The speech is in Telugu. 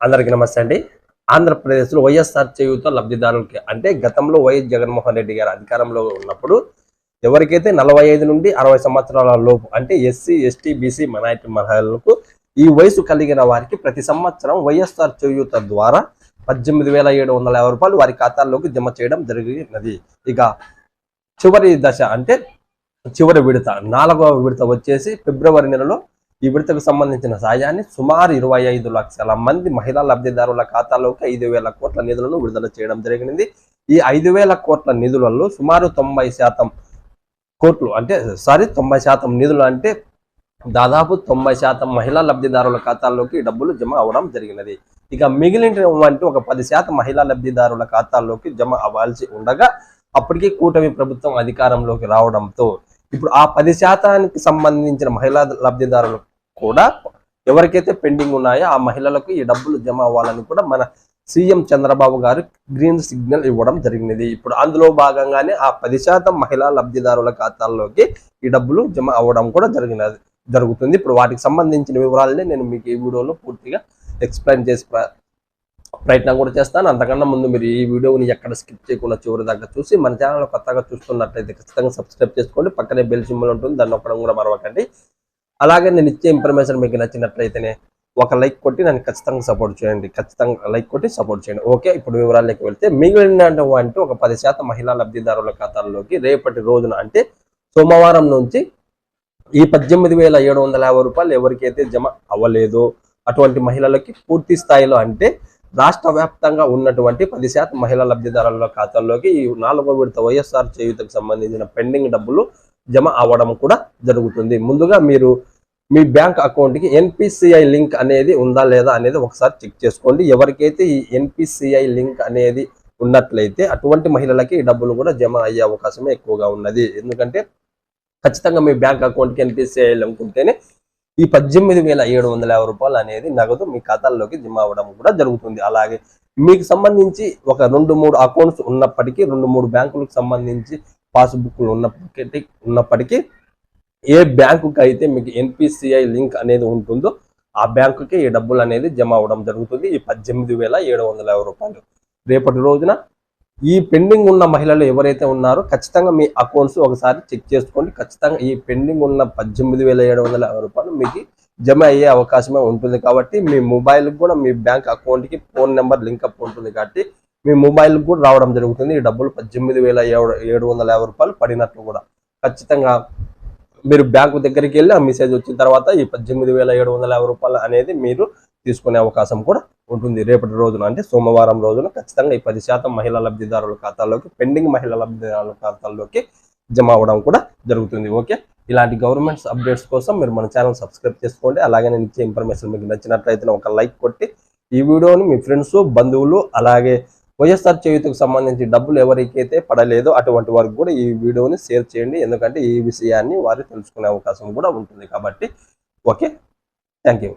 అందరికీ నమస్తే అండి. ఆంధ్రప్రదేశ్లో వైఎస్ఆర్ చేయూత లబ్ధిదారులకి అంటే గతంలో వైఎస్ జగన్మోహన్ రెడ్డి గారు అధికారంలో ఉన్నప్పుడు ఎవరికైతే నలభై ఐదు నుండి అరవై సంవత్సరాల లోపు అంటే ఎస్సీ ఎస్టీ బీసీ మైనార్టీ మహిళలకు ఈ వయసు కలిగిన వారికి ప్రతి సంవత్సరం వైఎస్ఆర్ చేయూత ద్వారా పద్దెనిమిది వేల ఏడు వందల యాభై రూపాయలు వారి ఖాతాల్లోకి జమ చేయడం జరిగినది. ఇక చివరి దశ అంటే చివరి విడత నాలుగవ విడత వచ్చేసి ఫిబ్రవరి నెలలో ఈ విడతకు సంబంధించిన సాయాన్ని సుమారు ఇరవై ఐదు లక్షల మంది మహిళా లబ్ధిదారుల ఖాతాలోకి ఐదు వేల కోట్ల నిధులను విడుదల చేయడం జరిగింది. ఈ ఐదు వేల కోట్ల నిధులలో సుమారు తొంభై శాతం కోట్లు అంటే సారీ తొంభై శాతం నిధులు అంటే దాదాపు తొంభై శాతం మహిళా లబ్ధిదారుల ఖాతాల్లోకి డబ్బులు జమ అవడం జరిగినది. ఇక మిగిలినటువంటి ఒక పది శాతం మహిళా లబ్ధిదారుల ఖాతాల్లోకి జమ అవ్వాల్సి ఉండగా అప్పటికి కూటమి ప్రభుత్వం అధికారంలోకి రావడంతో ఇప్పుడు ఆ పది శాతానికి సంబంధించిన మహిళా లబ్ధిదారులు కూడా ఎవరికైతే పెండింగ్ ఉన్నాయో ఆ మహిళలకు ఈ డబ్బులు జమ అవ్వాలని కూడా మన సీఎం చంద్రబాబు గారు గ్రీన్ సిగ్నల్ ఇవ్వడం జరిగినది. ఇప్పుడు అందులో భాగంగానే ఆ పది శాతం మహిళా లబ్ధిదారుల ఖాతాల్లోకి ఈ డబ్బులు జమ అవ్వడం కూడా జరిగినది జరుగుతుంది. ఇప్పుడు వాటికి సంబంధించిన వివరాలని నేను మీకు ఈ వీడియోలో పూర్తిగా ఎక్స్ప్లెయిన్ చేసి ప్రయత్నం కూడా చేస్తాను. అంతకన్నా ముందు మీరు ఈ వీడియోని ఎక్కడ స్కిప్ చేయకుండా చివరి దాకా చూసి మన ఛానల్ కొత్తగా చూస్తున్నట్లయితే ఖచ్చితంగా సబ్స్క్రైబ్ చేసుకోండి. పక్కనే బెల్ సింబల్ ఉంటుంది. దాన్ని నొక్కడం కూడా మరవకండి. అలాగే నేను ఇచ్చే ఇన్ఫర్మేషన్ మీకు నచ్చినట్లయితేనే ఒక లైక్ కొట్టి నన్ను ఖచ్చితంగా సపోర్ట్ చేయండి. ఖచ్చితంగా లైక్ కొట్టి సపోర్ట్ చేయండి. ఓకే ఇప్పుడు వివరాల్లోకి వెళ్తే మిగిలినటువంటి ఒక పది శాతం మహిళా లబ్ధిదారుల ఖాతాల్లోకి రేపటి రోజున అంటే సోమవారం నుంచి ఈ పద్దెనిమిది వేల ఏడు వందల యాభై రూపాయలు ఎవరికైతే జమ అవ్వలేదో అటువంటి మహిళలకి పూర్తి స్థాయిలో అంటే రాష్ట్ర వ్యాప్తంగా ఉన్నటువంటి పది శాతం మహిళా లబ్ధిదారుల ఖాతాల్లోకి ఈ నాలుగో విడత వైఎస్ఆర్ చేయూతకు సంబంధించిన పెండింగ్ డబ్బులు జమ అవ్వడం కూడా జరుగుతుంది. ముందుగా మీరు మీ బ్యాంక్ అకౌంట్కి ఎన్పిసిఐ లింక్ అనేది ఉందా లేదా అనేది ఒకసారి చెక్ చేసుకోండి. ఎవరికైతే ఈ ఎన్పిసిఐ లింక్ అనేది ఉన్నట్లయితే అటువంటి మహిళలకి ఈ డబ్బులు కూడా జమ అయ్యే అవకాశమే ఎక్కువగా ఉన్నది. ఎందుకంటే ఖచ్చితంగా మీ బ్యాంక్ అకౌంట్కి ఎన్పిసిఐ లింక్ ఉంటేనే ఈ పద్దెనిమిది వేల ఏడు వందల యాభై రూపాయలు అనేది నగదు మీ ఖాతాల్లోకి జమ అవ్వడం కూడా జరుగుతుంది. అలాగే మీకు సంబంధించి ఒక రెండు మూడు అకౌంట్స్ ఉన్నప్పటికీ రెండు మూడు బ్యాంకులకు సంబంధించి పాస్బుక్లు ఉన్నప్పటికీ ఉన్నప్పటికీ ఏ బ్యాంకుకి అయితే మీకు ఎన్పిసిఐ లింక్ అనేది ఉంటుందో ఆ బ్యాంకుకి ఈ డబ్బులు అనేది జమ అవ్వడం జరుగుతుంది. ఈ పద్దెనిమిది వేల ఏడు వందల యాభై రూపాయలు. రేపటి రోజున ఈ పెండింగ్ ఉన్న మహిళలు ఎవరైతే ఉన్నారో ఖచ్చితంగా మీ అకౌంట్స్ ఒకసారి చెక్ చేసుకోండి. ఖచ్చితంగా ఈ పెండింగ్ ఉన్న పద్దెనిమిది వేల ఏడు వందల యాభై రూపాయలు మీకు జమ అయ్యే అవకాశమే ఉంటుంది కాబట్టి మీ మొబైల్కి కూడా మీ బ్యాంక్ అకౌంట్కి ఫోన్ నెంబర్ లింక్అప్ ఉంటుంది కాబట్టి మీ మొబైల్కి కూడా రావడం జరుగుతుంది. ఈ డబ్బులు పద్దెనిమిది వేల ఏడు వందల యాభై రూపాయలు పడినట్లు కూడా. ఖచ్చితంగా మీరు బ్యాంకు దగ్గరికి వెళ్ళి ఆ మెసేజ్ వచ్చిన తర్వాత ఈ పద్దెనిమిది వేల ఏడు వందల యాభై రూపాయలు అనేది మీరు తీసుకునే అవకాశం కూడా ఉంటుంది. రేపటి రోజున అంటే సోమవారం రోజున ఖచ్చితంగా ఈ పది శాతం మహిళా లబ్ధిదారుల ఖాతాల్లోకి పెండింగ్ మహిళా లబ్ధిదారుల ఖాతాల్లోకి జమ అవ్వడం కూడా జరుగుతుంది. ఓకే? ఇలాంటి గవర్నమెంట్స్ అప్డేట్స్ కోసం మీరు మన ఛానల్ సబ్స్క్రైబ్ చేసుకోండి. అలాగే నేను ఇచ్చే ఇన్ఫర్మేషన్ మీకు నచ్చినట్లయితే ఒక లైక్ కొట్టి ఈ వీడియోని మీ ఫ్రెండ్స్ బంధువులు అలాగే వైఎస్ఆర్ చేయుతకు సంబంధించి డబ్బులు ఎవరికైతే పడలేదో అటువంటి వారికి కూడా ఈ వీడియోని షేర్ చేయండి. ఎందుకంటే ఈ విషయాన్ని వారు తెలుసుకునే అవకాశం కూడా ఉంటుంది కాబట్టి. ఓకే. Thank you